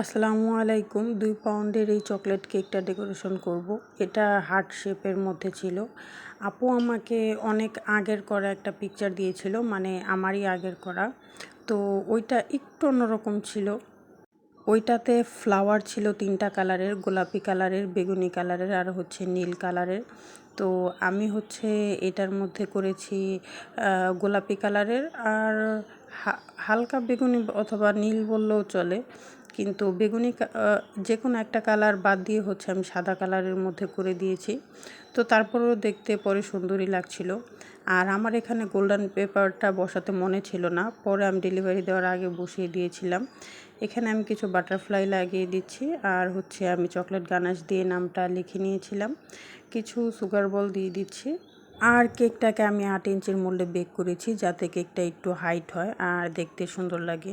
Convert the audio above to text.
আসসালামু আলাইকুম। দুই পাউন্ডের এই চকলেট কেকটা ডেকোরেশন করব। এটা হার্ট শেপের মধ্যে ছিল। আপু আমাকে অনেক আগের করা একটা পিকচার দিয়েছিল মানে আমারই আগের করা। তো ওইটা একটু অন্যরকম ছিল। ওইটাতে ফ্লাওয়ার ছিল তিনটা কালারের গোলাপি কালারের বেগুনি কালারের আর হচ্ছে নীল কালারের তো আমি হচ্ছে এটার মধ্যে করেছি গোলাপি কালারের আর হালকা বেগুনি অথবা নীল বললেও চলে, কিন্তু বেগুনি যে কোনো একটা কালার বাদ দিয়ে হচ্ছে আমি সাদা কালারের মধ্যে করে দিয়েছি। তো তারপরেও দেখতে পরে সুন্দরই লাগছিল। আর আমার এখানে গোল্ডেন পেপারটা বসাতে মনে ছিল না, পরে আমি ডেলিভারি দেওয়ার আগে বসিয়ে দিয়েছিলাম। এখানে আমি কিছু বাটারফ্লাই লাগিয়ে দিচ্ছি, আর হচ্ছে আমি চকলেট গানাশ দিয়ে নামটা লিখে নিয়েছিলাম। কিছু সুগার বল দিয়ে দিচ্ছি। আর কেকটাকে আমি আট ইঞ্চির মোল্ডে বেক করেছি যাতে কেকটা একটু হাইট হয় আর দেখতে সুন্দর লাগে।